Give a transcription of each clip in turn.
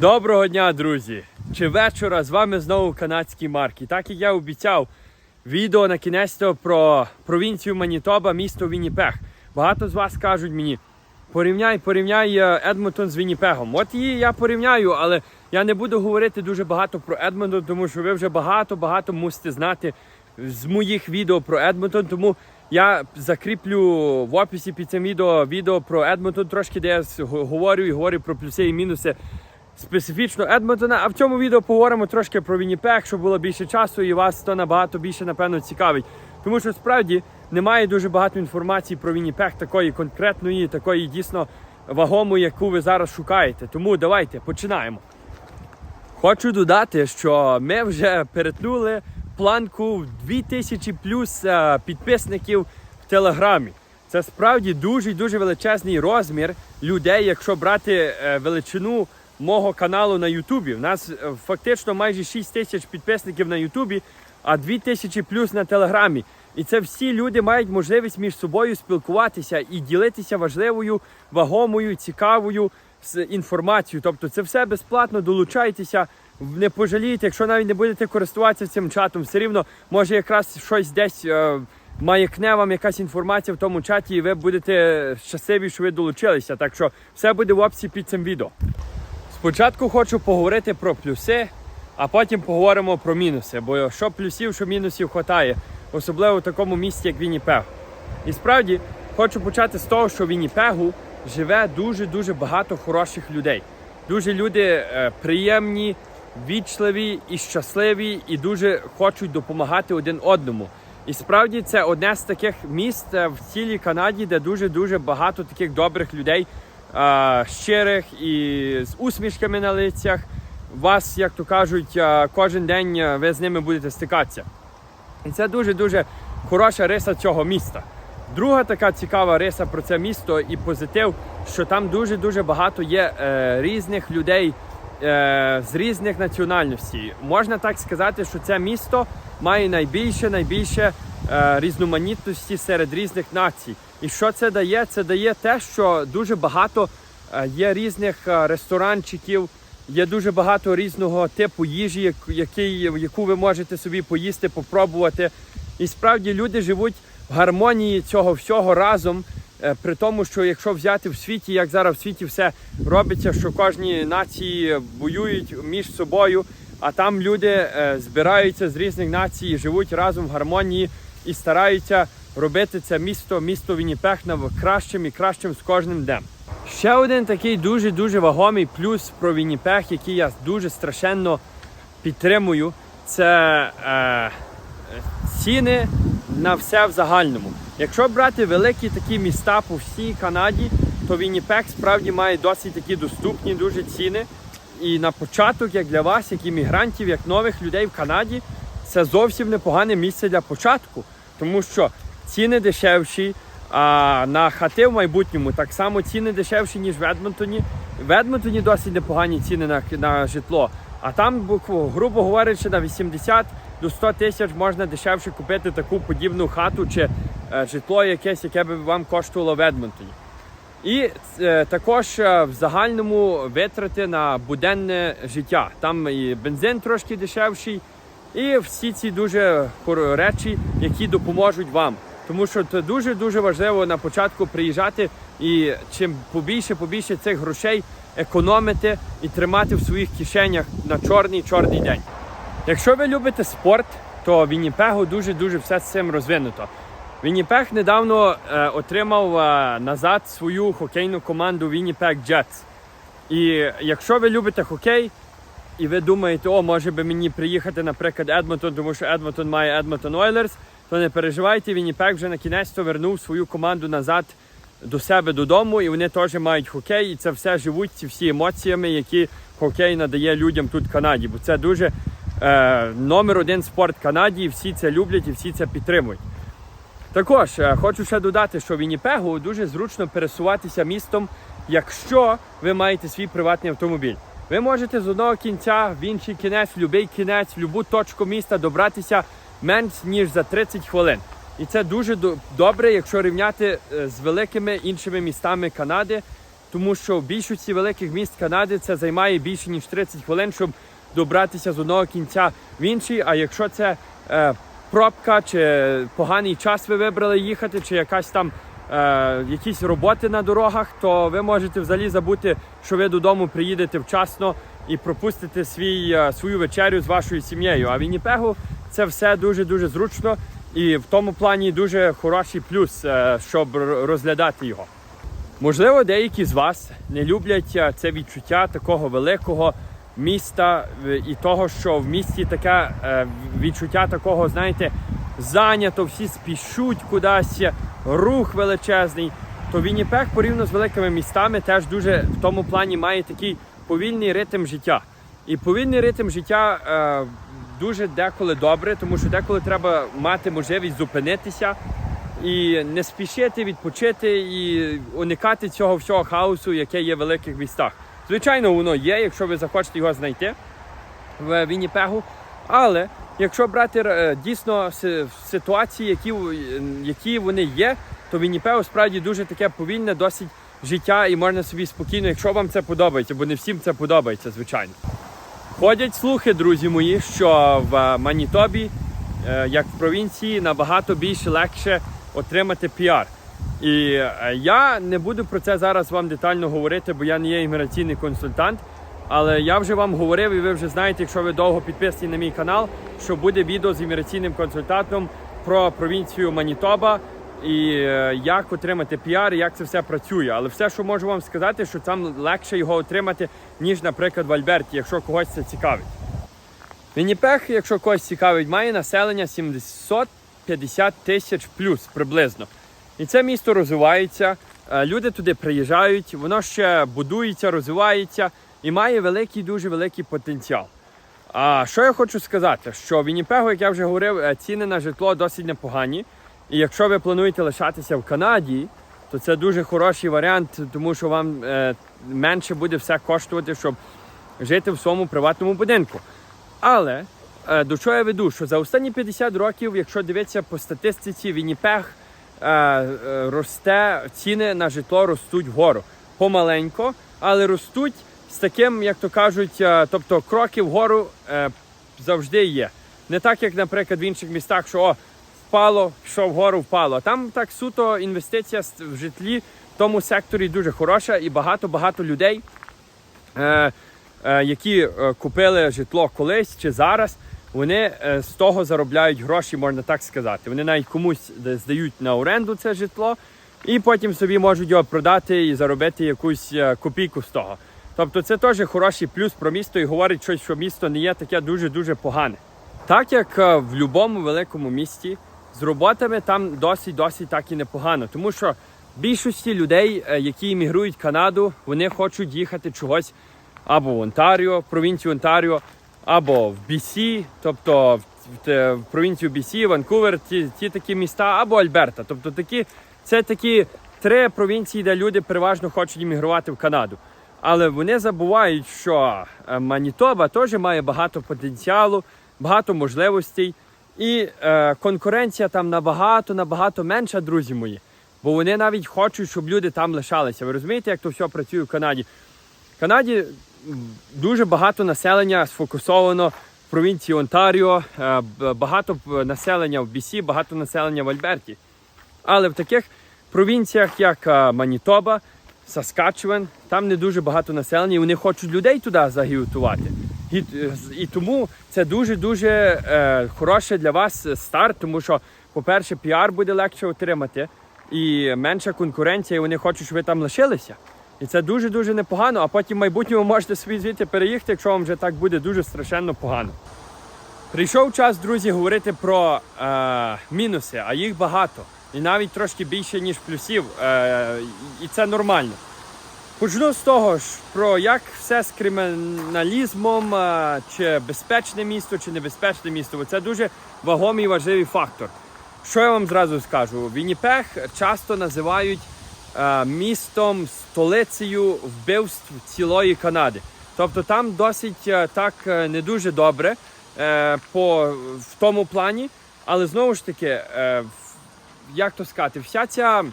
Доброго дня, друзі! Чи вечора з вами знову канадський Марк. І так як я обіцяв, відео на кінець про провінцію Манітоба, місто Вінніпег. Багато з вас кажуть мені, порівняй, порівняй е, Едмонтон з Вінніпегом. От її я порівняю, але я не буду говорити дуже багато про Едмонтон, тому що ви вже багато-багато мусите знати з моїх відео про Едмонтон. Тому я закріплю в описі під цим відео відео про Едмонтон трошки, де я говорю і говорю про плюси і мінуси специфічно Едмонтона. А в цьому відео поговоримо трошки про Вінніпег, щоб було більше часу, і вас то набагато більше, напевно, цікавить. Тому що справді немає дуже багато інформації про Вінніпег, такої конкретної, такої дійсно вагомої, яку ви зараз шукаєте. Тому давайте починаємо. Хочу додати, що ми вже перетнули планку в 2000 плюс е, підписників в Телеграмі. Це справді дуже дуже величезний розмір людей, якщо брати е, величину мого каналу на Ютубі. У нас е, фактично майже 6 тисяч підписників на Ютубі, а 2000 плюс на Телеграмі. І це всі люди мають можливість між собою спілкуватися і ділитися важливою, вагомою, цікавою інформацією. Тобто це все безплатно, долучайтеся, не пожалієте, якщо навіть не будете користуватися цим чатом, все рівно може якраз щось десь е, маякне вам якась інформація в тому чаті, і ви будете щасливі, що ви долучилися. Так що все буде в описі під цим відео. Спочатку хочу поговорити про плюси, а потім поговоримо про мінуси. Бо що плюсів, що мінусів хватає, особливо в такому місті, як Вінніпег. І справді хочу почати з того, що в Вінніпегу живе дуже-дуже багато хороших людей. Дуже люди е, приємні, вічливі і щасливі, і дуже хочуть допомагати один одному. І справді це одне з таких міст е, в цілій Канаді, де дуже-дуже багато таких добрих людей, щирих і з усмішками на лицях. Вас, як то кажуть, кожен день ви з ними будете стикатися. І це дуже-дуже хороша риса цього міста. Друга така цікава риса про це місто і позитив, що там дуже-дуже багато є е, різних людей е, з різних національностей. Можна так сказати, що це місто має найбільше, найбільше різноманітності серед різних націй. І що це дає? Це дає те, що дуже багато е, є різних е, ресторанчиків, Є дуже багато різного типу їжі, який, яку ви можете собі поїсти, попробувати. І справді люди живуть в гармонії цього всього разом. е, При тому, що якщо взяти в світі, як зараз в світі все робиться, що кожні нації воюють між собою, а там люди е, збираються з різних націй, живуть разом в гармонії і стараються робити це місто, місто Вінніпег на кращим і кращим з кожним днем. Ще один такий дуже-дуже вагомий плюс про Вінніпег, який я дуже страшенно підтримую, це е, ціни на все в загальному. Якщо брати великі такі міста по всій Канаді, то Вінніпег справді має досить такі доступні дуже ціни. І на початок, як для вас, як іммігрантів, як нових людей в Канаді, це зовсім непогане місце для початку, тому що ціни дешевші. А на хати в майбутньому так само ціни дешевші, ніж в Едмонтоні. В Едмонтоні досить непогані ціни на, на житло. А там, грубо говорячи, на 80 до 100 тисяч можна дешевше купити таку подібну хату чи е, житло якесь, яке би вам коштувало в Едмонтоні. І е, також е, в загальному витрати на буденне життя. Там і бензин трошки дешевший, і всі ці дуже речі, які допоможуть вам. Тому що це дуже дуже важливо на початку приїжджати і чим побільше, побільше цих грошей економити і тримати в своїх кишенях на чорний чорний день. Якщо ви любите спорт, то в Вінніпегу дуже-дуже все з цим розвинуто. Вінніпег недавно е, отримав е, назад свою хокейну команду Winnipeg Jets. І якщо ви любите хокей, і ви думаєте, о, може би мені приїхати, наприклад, Едмонтон, тому що Едмонтон має Едмонтон Ойлерс, то не переживайте, Вінніпег вже на кінець вернув свою команду назад до себе додому, і вони теж мають хокей, і це все живуть ці всі емоціями, які хокей надає людям тут в Канаді. Бо це дуже е, номер один спорт Канаді, і всі це люблять і всі це підтримують. Також е, хочу ще додати, що в Вінніпегу дуже зручно пересуватися містом, якщо ви маєте свій приватний автомобіль. Ви можете з одного кінця в інший кінець, в будь-який кінець, в будь-яку точку міста добратися менш ніж за 30 хвилин. І це дуже добре, якщо рівняти е, з великими іншими містами Канади, тому що в більшості великих міст Канади це займає більше ніж 30 хвилин, щоб добратися з одного кінця в інший. А якщо це е, пробка чи поганий час ви вибрали їхати, чи якась там е, якісь роботи на дорогах, то ви можете взагалі забути, що ви додому приїдете вчасно і пропустите свій, е, свою вечерю з вашою сім'єю. А в це все дуже дуже зручно і в тому плані дуже хороший плюс, е, щоб розглядати його. Можливо, деякі з вас не люблять е, це відчуття такого великого міста і того, що в місті таке е, відчуття такого, знаєте, зайнято, всі спішуть кудись, рух величезний. То Вінніпег порівняно з великими містами теж дуже в тому плані має такий повільний ритм життя. І повільний ритм життя е, дуже деколи добре, тому що деколи треба мати можливість зупинитися і не спішити відпочити і уникати цього всього хаосу, яке є в великих містах. Звичайно, воно є, якщо ви захочете його знайти в Вінніпегу. Але якщо брати е, дійсно ситуації, які, які вони є, то Вінніпегу справді дуже таке повільне, досить життя, і можна собі спокійно, якщо вам це подобається, бо не всім це подобається, звичайно. Ходять слухи, друзі мої, що в Манітобі, е, як в провінції, набагато більше легше отримати піар. І е, я не буду про це зараз вам детально говорити, бо я не є імміграційний консультант. Але я вже вам говорив, і ви вже знаєте, якщо ви довго підписані на мій канал, що буде відео з імміграційним консультантом про провінцію Манітоба і е, як отримати піар, і як це все працює. Але все, що можу вам сказати, що там легше його отримати, ніж, наприклад, в Альберті, якщо когось це цікавить. Вінніпег, якщо когось цікавить, має населення 750 тисяч плюс приблизно. І це місто розвивається, е, люди туди приїжджають, воно ще будується, розвивається і має великий, дуже великий потенціал. А що я хочу сказати? Що в Вінніпегу, як я вже говорив, е, ціни на житло досить непогані. І якщо ви плануєте лишатися в Канаді, то це дуже хороший варіант, тому що вам е, менше буде все коштувати, щоб жити в своєму приватному будинку. Але е, до чого я веду? Що за останні 50 років, якщо дивитися по статистиці, Вінніпег е, е, росте, ціни на житло ростуть вгору. Помаленько, але ростуть з таким, як то кажуть, е, тобто кроки вгору е, завжди є. Не так, як, наприклад, в інших містах, що о, впало, пішов вгору, впало. Там так суто інвестиція в житлі в тому секторі дуже хороша і багато-багато людей е, е, які е, купили житло колись чи зараз, вони з того заробляють гроші, можна так сказати. Вони навіть комусь здають на оренду це житло, і потім собі можуть його продати і заробити якусь копійку з того. Тобто це теж хороший плюс про місто і говорить щось, що місто не є таке дуже-дуже погане. Так як е, в будь-якому великому місті, з роботами там досить-досить так і непогано. Тому що більшості людей, е, які іммігрують в Канаду, вони хочуть їхати чогось або в Онтаріо, в провінцію Онтаріо, або в BC, тобто в, провінцію BC, Ванкувер, ті, ті такі міста, або Альберта. Тобто такі, це такі три провінції, де люди переважно хочуть іммігрувати в Канаду. Але вони забувають, що е, Манітоба теж має багато потенціалу, багато можливостей. І е, конкуренція там набагато набагато менша, друзі мої. Бо вони навіть хочуть, щоб люди там лишалися. Ви розумієте, як то все працює в Канаді? В Канаді дуже багато населення сфокусовано в провінції Онтаріо, е, багато населення в BC, багато населення в Альберті. Але в таких провінціях, як е, Манітоба, Саскачеван, там не дуже багато населення, і вони хочуть людей туди загітувати. І, і тому це дуже-дуже е, хороше для вас старт, тому що, по-перше, піар буде легше отримати, і менша конкуренція, і вони хочуть, щоб ви там лишилися. І це дуже-дуже непогано, а потім в майбутньому можете собі звідти переїхати, якщо вам вже так буде дуже страшенно погано. Прийшов час, друзі, говорити про е, мінуси, а їх багато. І навіть трошки більше, ніж плюсів. Е, і це нормально. Почну з того ж, про як все з криміналізмом, е, чи безпечне місто, чи небезпечне місто. Бо це дуже вагомий і важливий фактор. Що я вам зразу скажу? Вінніпег часто називають е, містом, столицею вбивств цілої Канади. Тобто там досить е, так е, не дуже добре е, по, в тому плані, але знову ж таки, е, як то сказати, вся ця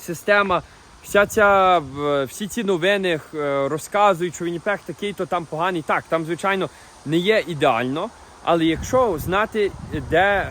система, вся ця, всі ці новини е, розказують, що Вінніпех такий, то там поганий. Так, там, звичайно, не є ідеально, але якщо знати, де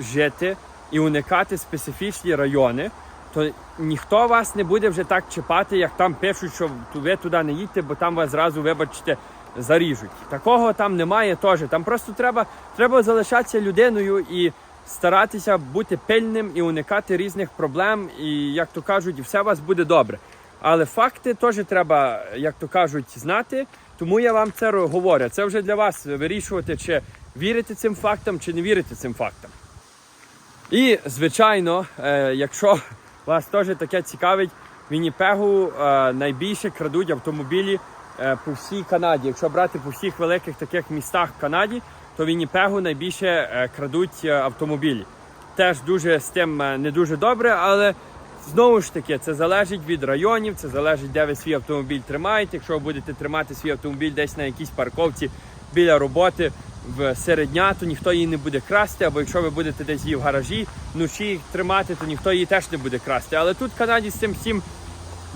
жити і уникати специфічні райони, то ніхто вас не буде вже так чіпати, як там пишуть, що ви туди не їдьте, бо там вас зразу, вибачте, заріжуть. Такого там немає теж. Там просто треба, треба залишатися людиною і старатися бути пильним і уникати різних проблем. І, як то кажуть, все у вас буде добре. Але факти теж треба, як то кажуть, знати. Тому я вам це говорю. Це вже для вас вирішувати, чи вірити цим фактам, чи не вірити цим фактам. І, звичайно, е, якщо вас теж таке цікавить, Вінніпегу е, найбільше крадуть автомобілі е, по всій Канаді. Якщо брати по всіх великих таких містах в Канаді, то в Вінніпегу найбільше е, крадуть е, автомобілі. Теж дуже з тим е, не дуже добре, але знову ж таки це залежить від районів, це залежить, де ви свій автомобіль тримаєте. Якщо ви будете тримати свій автомобіль десь на якійсь парковці біля роботи в серед дня, то ніхто її не буде красти. Або якщо ви будете десь її в гаражі вночі тримати, то ніхто її теж не буде красти. Але тут в Канаді з цим всім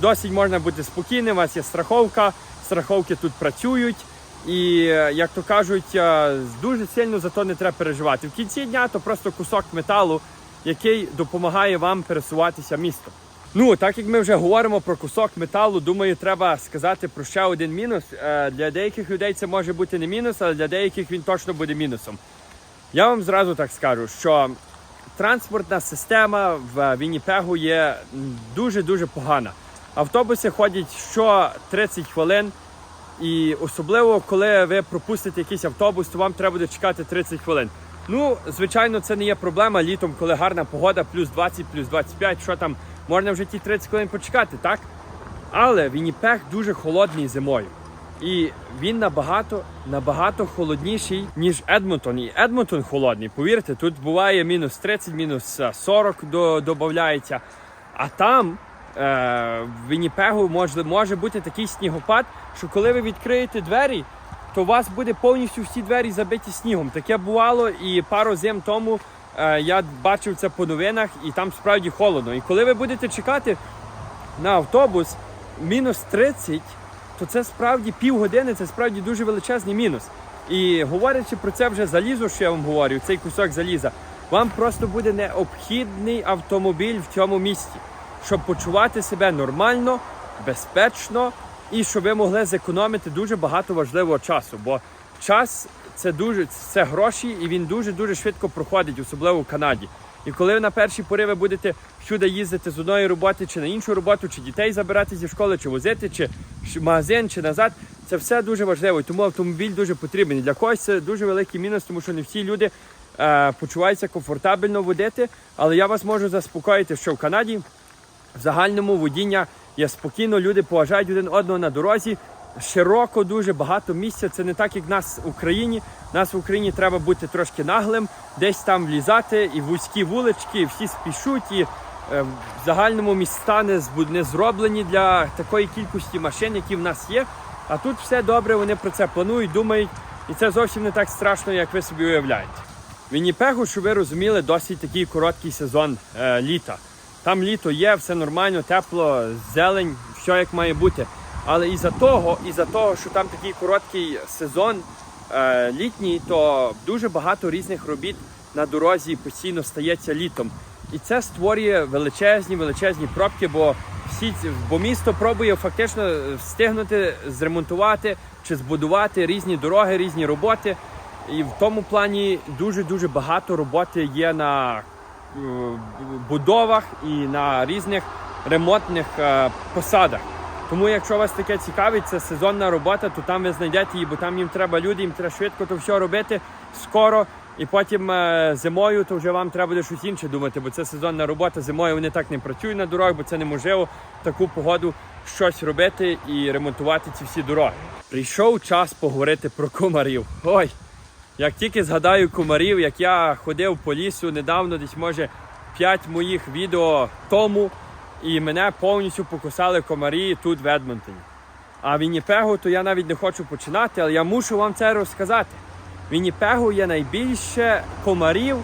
досить можна бути спокійним. У вас є страховка, страховки тут працюють. І е, як то кажуть, е, дуже сильно за то не треба переживати. В кінці дня то просто кусок металу, який допомагає вам пересуватися містом. Ну, так як ми вже говоримо про кусок металу, думаю, треба сказати про ще один мінус. Е, Для деяких людей це може бути не мінус, але для деяких він точно буде мінусом. Я вам зразу так скажу, що транспортна система в Вінніпегу є дуже-дуже погана. Автобуси ходять що 30 хвилин, і особливо, коли ви пропустите якийсь автобус, то вам треба буде чекати 30 хвилин. Ну, звичайно, це не є проблема літом, коли гарна погода, плюс 20, плюс 25, що там, можна вже ті 30 хвилин почекати, так? Але Вінніпех дуже холодний зимою. І він набагато набагато холодніший, ніж Едмонтон. І Едмонтон холодний. Повірте, тут буває мінус 30, мінус е, 40 до, додається. А там е, в Вінніпегу може, може бути такий снігопад, що коли ви відкриєте двері, то у вас буде повністю всі двері забиті снігом. Таке бувало і пару зим тому е, я бачив це по новинах, і там справді холодно. І коли ви будете чекати на автобус мінус 30, то це справді півгодини, це справді дуже величезний мінус. І говорячи про це вже залізо, що я вам говорю, цей кусок заліза, вам просто буде необхідний автомобіль в цьому місті, щоб почувати себе нормально, безпечно і щоб ви могли зекономити дуже багато важливого часу. Бо час це дуже це гроші, і він дуже дуже швидко проходить, особливо в Канаді. І коли ви на перші пори ви будете всюди їздити з одної роботи чи на іншу роботу, чи дітей забирати зі школи, чи возити, чи в магазин, чи назад, це все дуже важливо. І Тому автомобіль дуже потрібен. Для когось це дуже великий мінус, тому що не всі люди е, почуваються комфортабельно водити. Але я вас можу заспокоїти, що в Канаді в загальному водіння є спокійно, люди поважають один одного на дорозі. Широко, дуже багато місця. Це не так, як нас в Україні. Нас в Україні треба бути трошки наглим, десь там влізати, і вузькі вулички, і всі спішуть. І е, в загальному міста не, не зроблені для такої кількості машин, які в нас є. А тут все добре, вони про це планують, думають, і це зовсім не так страшно, як ви собі уявляєте. В Вінніпегу, щоб ви розуміли, досить такий короткий сезон е, літа. Там літо є, все нормально, тепло, зелень, все як має бути. Але із-за того, із-за того, що там такий короткий сезон е, літній, то дуже багато різних робіт на дорозі постійно стається літом. І це створює величезні, величезні пробки, бо всі бо місто пробує фактично встигнути зремонтувати чи збудувати різні дороги, різні роботи. І в тому плані дуже дуже багато роботи є на будовах і на різних ремонтних е, посадах. Тому, якщо вас таке цікавить, це сезонна робота, то там ви знайдете її, бо там їм треба люди, їм треба швидко то все робити скоро. І потім е, зимою то вже вам треба буде щось інше думати, бо це сезонна робота. Зимою вони так не працюють на дорогах, бо це неможливо в таку погоду щось робити і ремонтувати ці всі дороги. Прийшов час поговорити про комарів. Ой, як тільки згадаю комарів, як я ходив по лісу недавно, десь може 5 моїх відео тому, і мене повністю покусали комарі тут в Едмонтоні. А Вінніпегу, то я навіть не хочу починати, але я мушу вам це розказати. В Вінніпегу є найбільше комарів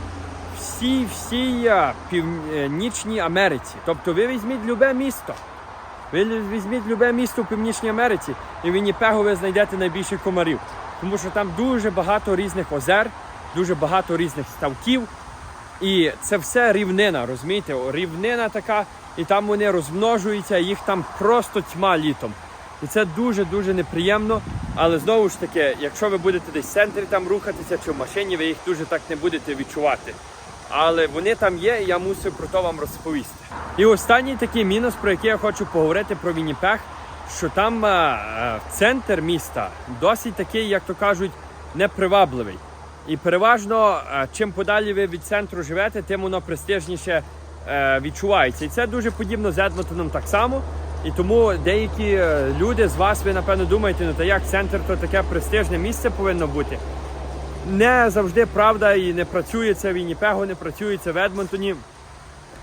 всій всій північній Америці. Тобто ви візьміть любе місто. Ви візьміть любе місто в Північній Америці, і в Вінніпегу ви знайдете найбільше комарів. Тому що там дуже багато різних озер, дуже багато різних ставків. І це все рівнина, розумієте? Рівнина така, і там вони розмножуються, їх там просто тьма літом. І це дуже-дуже неприємно. Але знову ж таки, якщо ви будете десь в центрі там рухатися чи в машині, ви їх дуже так не будете відчувати. Але вони там є, і я мусив про то вам розповісти. І останній такий мінус, про який я хочу поговорити про Вінніпех, що там е, е, центр міста досить такий, як то кажуть, непривабливий. І переважно, е, чим подалі ви від центру живете, тим воно престижніше е, відчувається. І це дуже подібно з Едмонтоном так само. І тому деякі е, люди з вас, ви напевно думаєте, ну та як центр то таке престижне місце повинно бути. Не завжди правда і не працює це в Вінніпегу, не працює це в Едмонтоні.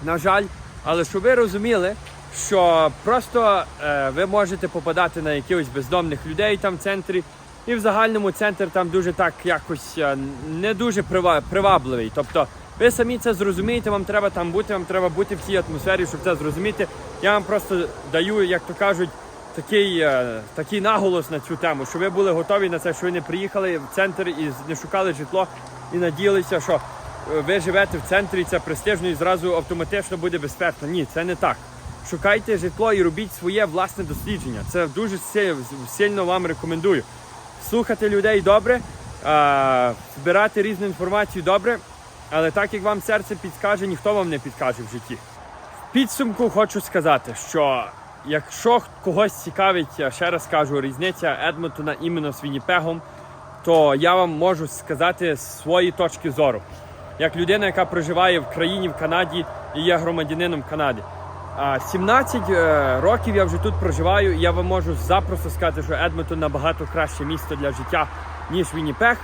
На жаль, але щоб ви розуміли, що просто е, ви можете попадати на якихось бездомних людей там в центрі, і в загальному центр там дуже так якось е, не дуже прива- привабливий. Тобто ви самі це зрозумієте, вам треба там бути, вам треба бути в цій атмосфері, щоб це зрозуміти. Я вам просто даю, як то кажуть, такий, е, такий наголос на цю тему, що ви були готові на це, що ви не приїхали в центр і не шукали житло і надіялися, що е, ви живете в центрі, це престижно і зразу автоматично буде безпечно. Ні, це не так. Шукайте житло і робіть своє власне дослідження. Це дуже сильно вам рекомендую. Слухати людей добре, збирати різну інформацію добре, але так як вам серце підскаже, ніхто вам не підкаже в житті. В підсумку хочу сказати, що якщо когось цікавить, я ще раз кажу, різниця Едмонтона іменно з Вінніпегом, то я вам можу сказати з свої точки зору. Як людина, яка проживає в країні в Канаді і є громадянином Канади. А 17 е, років я вже тут проживаю, і я вам можу запросто сказати, що Едмонтон набагато краще місто для життя, ніж Вінніпег.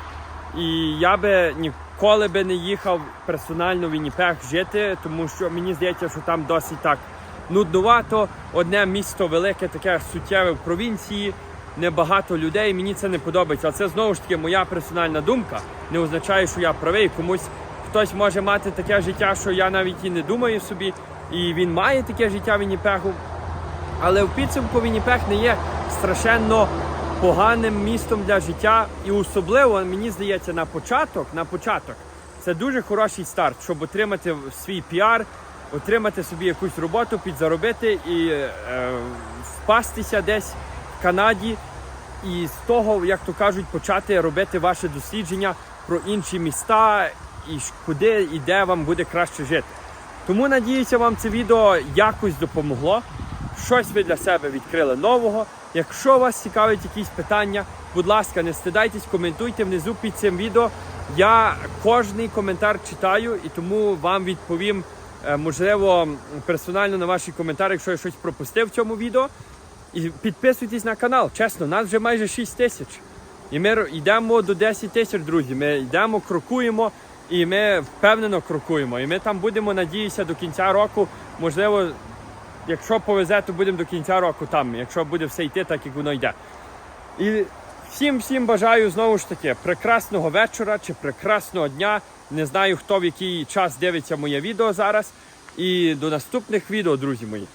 І я би ніколи би не їхав персонально в Вінніпег жити, тому що мені здається, що там досить так нуднувато. Одне місто велике, таке суттєве в провінції, небагато людей. Мені це не подобається. А це знову ж таки моя персональна думка. Не означає, що я правий. Комусь хтось може мати таке життя, що я навіть і не думаю собі. І він має таке життя в Вінніпегу. Але в підсумку Вінніпег не є страшенно поганим містом для життя. І особливо, мені здається, на початок, на початок це дуже хороший старт, щоб отримати свій піар, отримати собі якусь роботу, підзаробити і е, впастися десь в Канаді. І з того, як то кажуть, почати робити ваше дослідження про інші міста і куди і де вам буде краще жити. Тому надіюся, вам це відео якось допомогло. Щось ви для себе відкрили нового. Якщо вас цікавить якісь питання, будь ласка, не стидайтесь, коментуйте внизу під цим відео. Я кожний коментар читаю і тому вам відповім, е, можливо, персонально на ваші коментарі, якщо я щось пропустив в цьому відео. І підписуйтесь на канал. Чесно, нас вже майже 6 тисяч. І ми йдемо до 10 тисяч, друзі. Ми йдемо, крокуємо, і ми впевнено крокуємо. І ми там будемо, надіюся, до кінця року. Можливо, якщо повезе, то будемо до кінця року там, якщо буде все йти так, як воно йде. І всім всім бажаю знову ж таки прекрасного вечора чи прекрасного дня. Не знаю, хто в який час дивиться моє відео зараз. І до наступних відео, друзі мої.